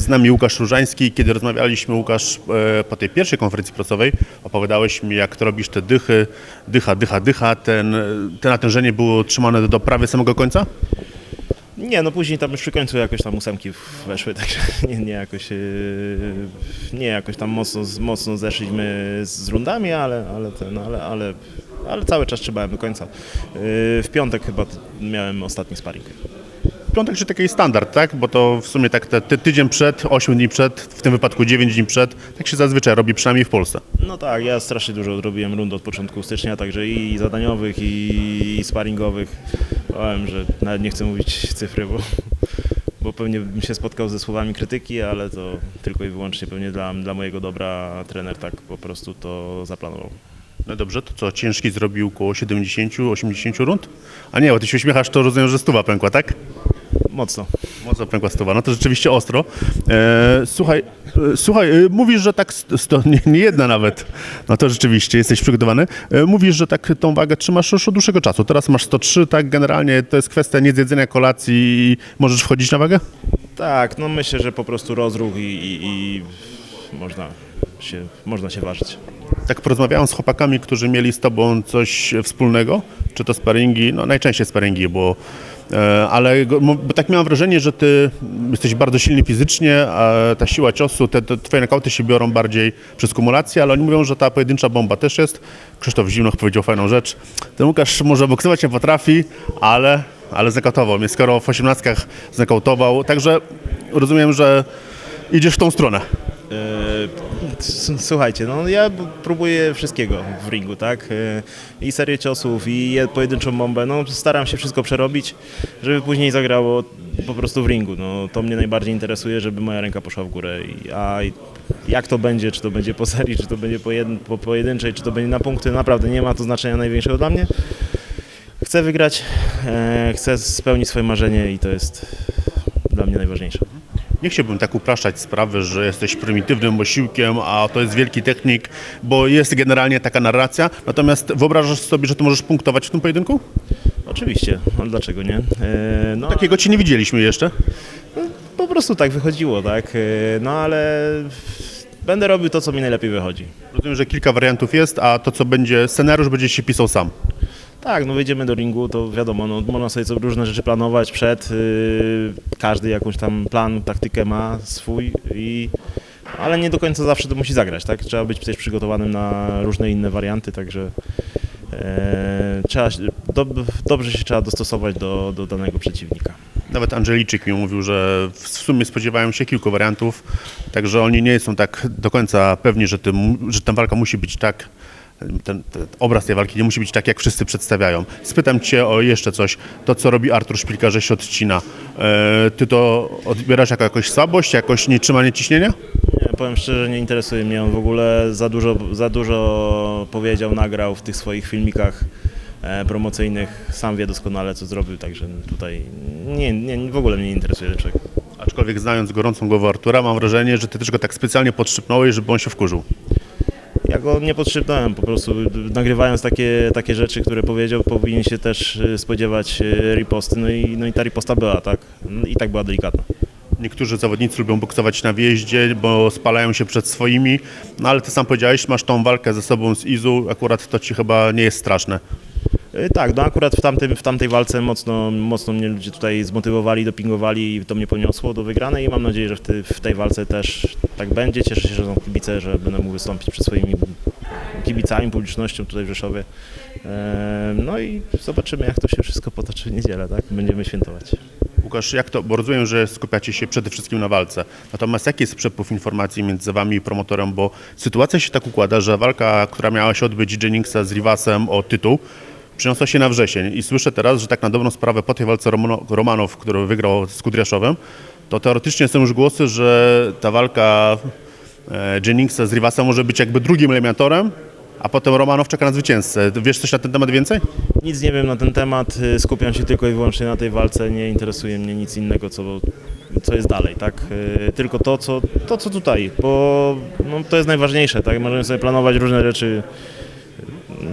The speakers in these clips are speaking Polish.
Z nami Łukasz Różański. Kiedy rozmawialiśmy, Łukasz, e, po tej pierwszej konferencji prasowej, opowiadałeś mi, jak to robisz te dychy, dycha, dycha, dycha. Ten, e, te natężenie było trzymane do prawie samego końca? Nie, no później tam już przy końcu jakoś tam ósemki weszły, także nie, nie jakoś, yy, nie jakoś tam mocno, mocno zeszliśmy z rundami, ale, ale, ten, ale, ale, ale cały czas trzymałem do końca. Yy, W piątek chyba miałem ostatni sparring. Piątek czy taki standard, tak? Bo to w sumie tak te, ty, tydzień przed, 8 dni przed, w tym wypadku 9 dni przed, tak się zazwyczaj robi, przynajmniej w Polsce. No tak, ja strasznie dużo odrobiłem rund od początku stycznia, także i zadaniowych, i, i sparingowych. Powiem, że nawet nie chcę mówić cyfry, bo, bo pewnie bym się spotkał ze słowami krytyki, ale to tylko i wyłącznie pewnie dla, dla mojego dobra trener tak po prostu to zaplanował. No dobrze, to co, ciężki zrobił około 70-80 rund? A nie, bo ty się uśmiechasz, to rozumiem, że stuwa pękła, tak? Mocno. Mocno pękła stuwa, no to rzeczywiście ostro. E, słuchaj, e, słuchaj, e, mówisz, że tak, st- sto, nie, nie jedna nawet, no to rzeczywiście jesteś przygotowany. E, mówisz, że tak tą wagę trzymasz już od dłuższego czasu. Teraz masz 103, tak generalnie to jest kwestia niezjedzenia kolacji i możesz wchodzić na wagę? Tak, no myślę, że po prostu rozruch i, i, i można, się, można się ważyć. Tak porozmawiałem z chłopakami, którzy mieli z tobą coś wspólnego, czy to sparingi, no najczęściej sparingi, bo ale go- mo- bo tak miałem wrażenie, że ty jesteś bardzo silny fizycznie, a ta siła ciosu, te, te twoje nakauty się biorą bardziej przez kumulację, ale oni mówią, że ta pojedyncza bomba też jest. Krzysztof Zimnoch powiedział fajną rzecz. Ten Łukasz może boksować nie potrafi, ale, ale znokautował mnie, skoro w osiemnastkach znokautował, także rozumiem, że idziesz w tą stronę. E, s- Słuchajcie, no ja próbuję wszystkiego w ringu, tak? E, I serię ciosów, i je- pojedynczą bombę. No staram się wszystko przerobić, żeby później zagrało po prostu w ringu. No to mnie najbardziej interesuje, żeby moja ręka poszła w górę. A jak to będzie, czy to będzie po serii, czy to będzie po, po pojedynczej, czy to będzie na punkty, naprawdę nie ma to znaczenia największego dla mnie. Chcę wygrać, e, chcę spełnić swoje marzenie i to jest dla mnie najważniejsze. Nie chciałbym tak upraszczać sprawy, że jesteś prymitywnym osiłkiem, a to jest wielki technik, bo jest generalnie taka narracja. Natomiast wyobrażasz sobie, że ty możesz punktować w tym pojedynku? Oczywiście, a dlaczego nie? E, no, Takiego ci nie widzieliśmy jeszcze. po prostu tak wychodziło, tak? E, No ale będę robił to, co mi najlepiej wychodzi. Rozumiem, że kilka wariantów jest, a to co będzie, scenariusz będzie się pisał sam. Tak, no wyjdziemy do ringu, to wiadomo, no, można sobie różne rzeczy planować przed, yy, każdy jakąś tam plan, taktykę ma swój, i, ale nie do końca zawsze to musi zagrać, tak? Trzeba być też przygotowanym na różne inne warianty, także e, trzeba, dob, dobrze się trzeba dostosować do, do danego przeciwnika. Nawet Angeliczyk mi mówił, że w sumie spodziewają się kilku wariantów, także oni nie są tak do końca pewni, że, ty, mu- że ta walka musi być tak, ten, ten obraz tej walki nie musi być tak, jak wszyscy przedstawiają. Spytam cię o jeszcze coś. To, co robi Artur Szpilka, że się odcina. E, ty to odbierasz jako jakąś słabość, jakoś nietrzymanie ciśnienia? Nie, powiem szczerze, nie interesuje mnie on w ogóle. Za dużo, za dużo powiedział, nagrał w tych swoich filmikach e, promocyjnych. Sam wie doskonale, co zrobił, także tutaj nie, nie, w ogóle mnie nie interesuje człowiek. Aczkolwiek znając gorącą głowę Artura, mam wrażenie, że ty też go tak specjalnie podszczypnąłeś, żeby on się wkurzył. Ja go nie podszczypnąłem, po prostu nagrywając takie, takie rzeczy, które powiedział, powinien się też e, spodziewać e, riposty. No i, no i ta riposta była, tak? I tak była delikatna. Niektórzy zawodnicy lubią boksować na wjeździe, bo spalają się przed swoimi, no ale ty sam powiedziałeś, masz tą walkę ze sobą z Izu, akurat to ci chyba nie jest straszne. E, Tak, no akurat w, tamtym, w tamtej walce mocno, mocno mnie ludzie tutaj zmotywowali, dopingowali i to mnie poniosło do wygranej i mam nadzieję, że w, ty, w tej walce też tak będzie. Cieszę się, że są kibice, że będę mógł wystąpić przed swoimi kibicami, publicznością tutaj w Rzeszowie. No i zobaczymy, jak to się wszystko potoczy w niedzielę, tak? Będziemy świętować. Łukasz, jak to, bo rozumiem, że skupiacie się przede wszystkim na walce, natomiast jaki jest przepływ informacji między wami i promotorem, bo sytuacja się tak układa, że walka, która miała się odbyć Jenningsa z Rivasem o tytuł, przeniosła się na wrzesień i słyszę teraz, że tak na dobrą sprawę po tej walce Romano, Romanow, który wygrał z Kudriaszowem, to teoretycznie są już głosy, że ta walka e, Jenningsa z Rivasem może być jakby drugim eliminatorem, a potem Romanow czeka na zwycięzcę. Wiesz coś na ten temat więcej? Nic nie wiem na ten temat, y, skupiam się tylko i wyłącznie na tej walce, nie interesuje mnie nic innego, co, co jest dalej, tak? Y, Tylko to, co, to, co tutaj, bo no, to jest najważniejsze, tak? Możemy sobie planować różne rzeczy,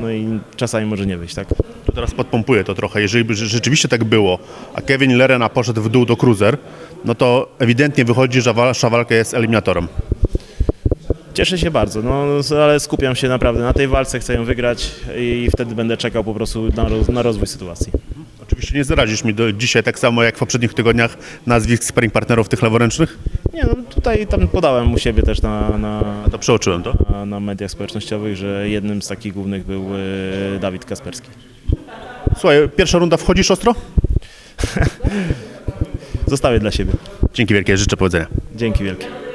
no i czasami może nie wyjść, tak? To teraz podpompuję to trochę. Jeżeli by rze- rzeczywiście tak było, a Kevin Lerena poszedł w dół do Cruiser, no to ewidentnie wychodzi, że wasza walka jest eliminatorem. Cieszę się bardzo, no, ale skupiam się naprawdę na tej walce, chcę ją wygrać i wtedy będę czekał po prostu na, roz, na rozwój sytuacji. Oczywiście nie zarazisz mi do dzisiaj tak samo jak w poprzednich tygodniach nazwisk sparring partnerów tych leworęcznych? Nie no, tutaj tam podałem u siebie też na, na, To przeoczyłem to. na, na mediach społecznościowych, że jednym z takich głównych był e, Dawid Kasperski. Słuchaj, pierwsza runda wchodzisz ostro? Zostawię dla siebie. Dzięki wielkie, życzę powodzenia. Dzięki wielkie.